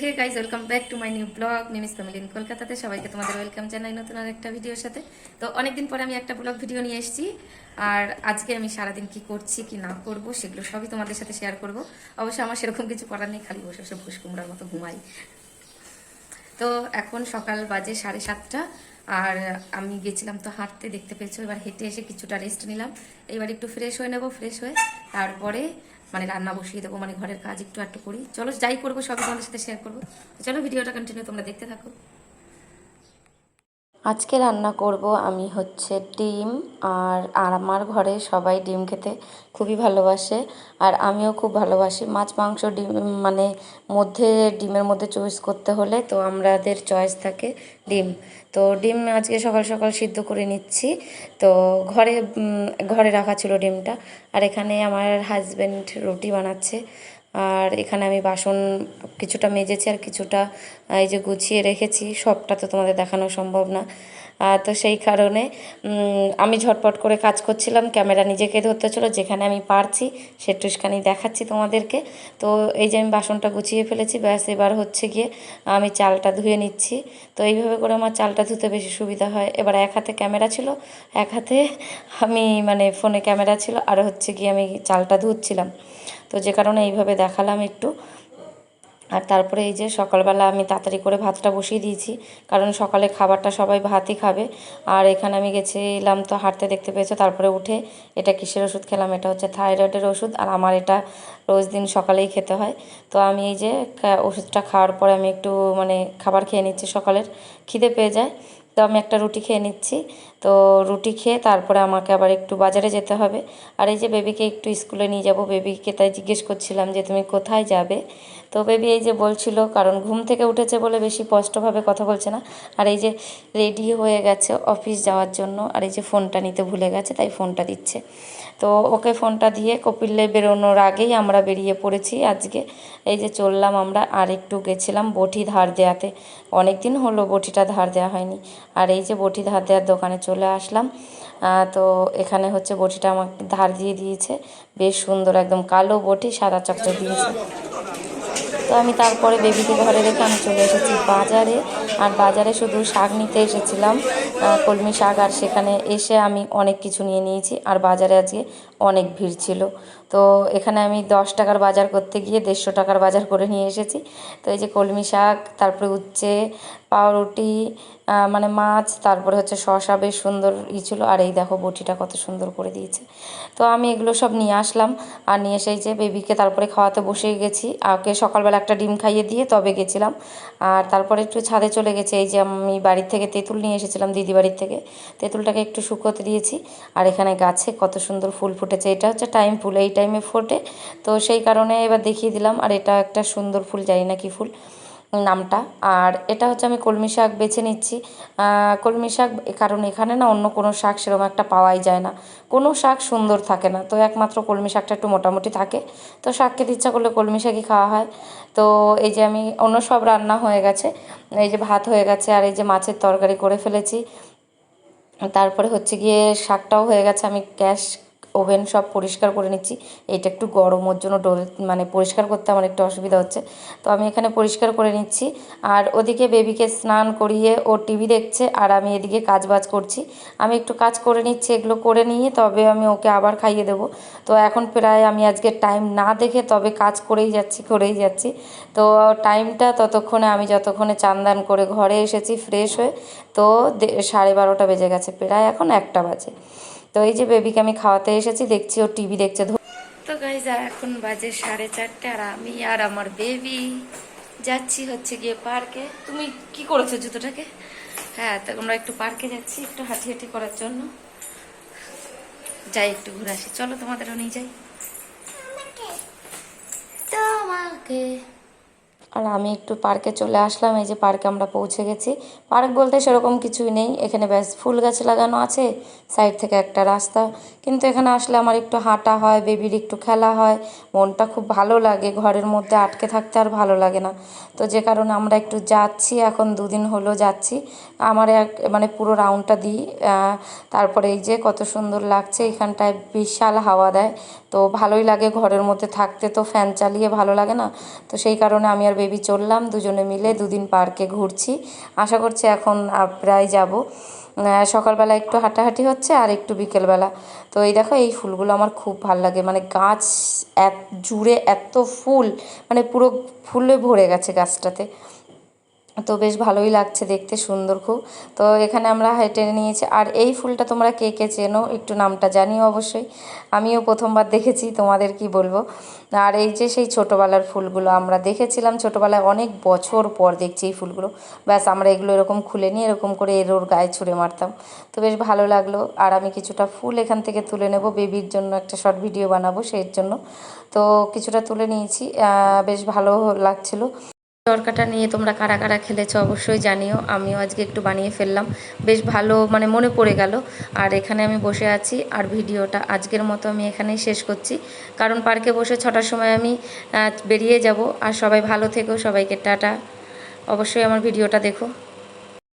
Hey guys welcome back to my new blog Mimi's family in কলকাতাতে সবাইকে তোমাদের welcome জানাই নতুন আর একটা ভিডিওর সাথে। তো অনেকদিন পরে আমি একটা ব্লগ ভিডিও নিয়ে এসেছি। আর আজকে আমি সারাদিন কি করছি, কি না করব, সেগুলো সবই তোমাদের সাথে শেয়ার করব। অবশ্য আমার সেরকম কিছু করার নেই, খালি বসে বসে ভুস কুমড়ার মতো ঘুমাই। তো এখন সকাল বাজে সাড়ে সাতটা, আর আমি গেছিলাম তো হাঁটতে, দেখতে পেয়েছ, এবার হেঁটে এসে কিছুটা রেস্ট নিলাম। এবার একটু ফ্রেশ হয়ে নেব ফ্রেশ হয়ে তারপরে মানে রান্না বসিয়ে দেবো মানে ঘরের কাজ একটু একটু করি। চলো যাই করব, সবই তোমাদের সাথে শেয়ার করব। চলো, ভিডিওটা কন্টিনিউ তোমরা দেখতে থাকো। আজকে রান্না করব আমি হচ্ছে ডিম আর আর আমার ঘরে সবাই ডিম খেতে খুবই ভালোবাসে আর আমিও খুব ভালোবাসি। মাছ, মাংস ডিম মানে মধ্যে ডিমের মধ্যে চয়েস করতে হলে তো আমাদের চয়েস থাকে ডিম। তো ডিম আজকে সকাল সকাল সিদ্ধ করে নিচ্ছি। তো ঘরে ঘরে রাখা ছিল ডিমটা। আর এখানে আমার হাজব্যান্ড রুটি বানাচ্ছে। আর এখানে আমি বাসন কিছুটা মেজেছি আর কিছুটা এই যে গুছিয়ে রেখেছি। সবটা তো তোমাদের দেখানো সম্ভব না। তো সেই কারণে আমি ঝটপট করে কাজ করছিলাম। ক্যামেরা নিজেকে ধরতে ছিল, যেখানে আমি পারছি সেটুসখানি দেখাচ্ছি তোমাদেরকে। তো এই যে আমি বাসনটা গুছিয়ে ফেলেছি, ব্যাস এবার হচ্ছে গিয়ে আমি চালটা ধুয়ে নিচ্ছি। তো এইভাবে করে আমার চালটা ধুতে বেশি সুবিধা হয়। এবার এক হাতে ক্যামেরা ছিল, এক হাতে আমি মানে ফোনে ক্যামেরা ছিল, আর হচ্ছে গিয়ে আমি চালটা ধুচ্ছিলাম। তো যে কারণে এইভাবে দেখালাম একটু। আর তারপরে এই যে সকালবেলা আমি তাড়াতাড়ি করে ভাতটা বসিয়ে দিয়েছি, কারণ সকালে খাবারটা সবাই ভাতই খাবে। আর এখানে আমি গেছিলাম তো হাঁটতে দেখতে পেয়েছ, তারপরে উঠে এটা কিসের ওষুধ খেলাম? এটা হচ্ছে থাইরয়েডের ওষুধ, আর আমার এটা রোজ দিন সকালেই খেতে হয়। তো আমি এই যে ওষুধটা খাওয়ার পরে আমি একটু মানে খাবার খেয়ে নিচ্ছি সকালের, খিদে পেয়ে যায়। তো আমি একটা রুটি খেয়ে নিচ্ছি। তো রুটি খেয়ে তারপরে আমাকে আবার একটু বাজারে যেতে হবে। আর এই যে বেবিকে একটু স্কুলে নিয়ে যাব, বেবিকে তাই জিজ্ঞেস করছিলাম যে তুমি কোথায় যাবে? তো বেবি এই যে বলছিল, কারণ ঘুম থেকে উঠেছে বলে বেশি স্পষ্টভাবে কথা বলছে না। আর এই যে রেডি হয়ে গেছে অফিস যাওয়ার জন্য, আর এই যে ফোনটা নিতে ভুলে গেছে, তাই ফোনটা দিচ্ছে। তো ওকে ফোনটা দিয়ে কপিলে বেরোনোর আগেই আমরা বেরিয়ে পড়েছি আজকে। এই যে চললাম আমরা, আর একটু গেছিলাম বটি ধার দেওয়াতে অনেক দিন হলো বটিটা ধার দেওয়া হয়নি। আর এই যে বটি ধার দেওয়ার দোকানে চলে আসলাম। তো এখানে হচ্ছে বটিটা আমাকে ধার দিয়ে দিয়েছে। বেশ সুন্দর একদম কালো বটি, সাদা চকচক দিয়েছে। তো আমি তারপরে বেবিকে ঘরে রেখে আমি চলে এসেছি বাজারে। আর বাজারে শুধু শাক নিতে এসেছিলাম। কলমি শাক আর সেখানে এসে আমি অনেক কিছু নিয়ে নিয়েছি। আর বাজারে আজকে অনেক ভিড় ছিল। তো এখানে আমি দশ টাকার বাজার করতে গিয়ে দেড়শো টাকার বাজার করে নিয়ে এসেছি। তো এই যে কলমি শাক, তারপরে উচ্ছে, পাউরুটি মানে মাছ, তারপরে হচ্ছে শশা বেশ সুন্দর ই ছিল, আর এই দেখো বটিটা কত সুন্দর করে দিয়েছে। তো আমি এগুলো সব নিয়ে আসলাম, আর নিয়ে এসে এই যে বেবিকে তারপরে খাওয়াতে বসে গেছি। আগে সকালবেলা একটা ডিম খাইয়ে দিয়ে তবে গেছিলাম, আর তারপরে একটু ছাদে চলে গেছে। এই যে আমি বাড়ির থেকে তেঁতুল নিয়ে এসেছিলাম দিদি বাড়ির থেকে, তেঁতুলটাকে একটু শুকোতে দিয়েছি, আর এখানে গাছে কত সুন্দর ফুল ফুটেছে। এটা হচ্ছে টাইম ফুল, এই টাইমে ফোটে। তো সেই কারণে এবার দেখিয়ে দিলাম, আর এটা একটা সুন্দর ফুল, জানি না কি ফুল। নামটা। আর এটা হচ্ছে আমি কলমি শাক বেছে নিচ্ছি। কলমি শাক, কারণ এখানে না অন্য কোনো শাক সেরকম একটা পাওয়াই যায় না। কোনো শাক সুন্দর থাকে না। তো একমাত্র কলমি শাকটা একটু মোটামুটি থাকে। তো শাক খেতে ইচ্ছা করলে কলমি শাকই খাওয়া হয়। তো এই যে আমি অন্য সব রান্না হয়ে গেছে। এই যে ভাত হয়ে গেছে আর এই যে মাছের তরকারি করে ফেলেছি। তারপরে হচ্ছে গিয়ে শাকটাও হয়ে গেছে। আমি গ্যাস ওভেন সব পরিষ্কার করে নিচ্ছি। এটা একটু গরম ওর জন্য ডোল মানে পরিষ্কার করতে আমার একটু অসুবিধা হচ্ছে। তো আমি এখানে পরিষ্কার করে নিচ্ছি। আর ওদিকে বেবিকে স্নান করিয়ে ও টিভি দেখছে আর আমি এদিকে কাজ বাজ করছি। আমি একটু কাজ করে নিচ্ছি, এগুলো করে নিয়ে তবে আমি ওকে আবার খাইয়ে দেবো। তো এখন প্রায় আমি আজকে টাইম না দেখে তবে কাজ করেই যাচ্ছি করেই যাচ্ছি। তো টাইমটা ততক্ষণে আমি যতক্ষণে চান্দান করে ঘরে এসেছি ফ্রেশ হয়ে, তো সাড়ে বারোটা বেজে গেছে, প্রায় এখন একটা বাজে। তো এই যে বেবিকে আমি খাওয়াতে এসেছি, দেখছি ও টিভি দেখছে তো গাইজ এখন বাজে সাড়ে চারটে আর আমি আর আমার বেবি যাচ্ছি হচ্ছে গিয়ে পার্কে। তুমি কি করেছ জুতোটাকে? হ্যাঁ তো আমরা একটু পার্কে যাচ্ছি একটু হাঁটি হাঁটি করার জন্য। যাই, একটু ঘুরে আসি। চলো তোমাদেরও নিয়ে যাই। তোমাকে আর আমি একটু পার্কে চলে আসলাম, এই যে পার্কে আমরা পৌঁছে গেছি। পার্ক বলতে সেরকম কিছুই নেই, এখানে ব্যাস ফুল গাছ লাগানো আছে, সাইড থেকে একটা রাস্তা। কিন্তু এখানে আসলে আমার একটু হাঁটা হয়, বেবির একটু খেলা হয়, মনটা খুব ভালো লাগে, ঘরের মধ্যে আটকে থাকতে আর ভালো লাগে না। তো যে কারণে আমরা একটু যাচ্ছি, এখন দুদিন হলো যাচ্ছি। আমার এক মানে পুরো রাউন্ডটা দিই তারপরে এই যে কত সুন্দর লাগছে, এখানটায় বিশাল হাওয়া দেয়। তো ভালোই লাগে ঘরের মধ্যে থাকতে, তো ফ্যান চালিয়ে ভালো লাগে না। তো সেই কারণে আমি আর বেবি চললাম, দুজনে মিলে দুদিন পার্কে ঘুরছি। আশা করছি এখন প্রায় যাব। সকালবেলা একটু হাঁটাহাঁটি হচ্ছে আর একটু বিকেলবেলা। তো এই দেখো, এই ফুলগুলো আমার খুব ভালো লাগে। মানে গাছ এক, জুড়ে এত ফুল মানে পুরো ফুলে ভরে গেছে গাছটাতে। তো বেশ ভালোই লাগছে দেখতে, সুন্দর খুব। তো এখানে আমরা হেঁটে নিয়েছি। আর এই ফুলটা তোমরা কে কে চেনো, একটু নামটা জানিও অবশ্যই। আমিও প্রথমবার দেখেছি, তোমাদের কি বলব। আর এই যে সেই ছোটোবেলার ফুলগুলো আমরা দেখেছিলাম, ছোটোবেলায় অনেক বছর পর দেখছি এই ফুলগুলো। ব্যাস, আমরা এগুলো এরকম খুলে নিয়ে এরকম করে এর ওর গায়ে ছুঁড়ে মারতাম। তো বেশ ভালো লাগল। আর আমি কিছুটা ফুল এখান থেকে তুলে নেব। বেবির জন্য একটা শর্ট ভিডিও বানাবো, সেই জন্য। তো কিছুটা তুলে নিয়েছি। বেশ ভালো লাগছিল। তরকাটা নিয়ে তোমরা কারা কারা খেলেছো অবশ্যই জানিও। আমিও আজকে একটু বানিয়ে ফেললাম। বেশ ভালো মানে মনে পড়ে গেল। আর এখানে আমি বসে আছি আর ভিডিওটা আজকের মতো আমি এখানেই শেষ করছি। কারণ পার্কে বসে ছটার সময় আমি বেরিয়ে যাব। আর সবাই ভালো থেকো, সবাইকে টাটা। অবশ্যই আমার ভিডিওটা দেখো।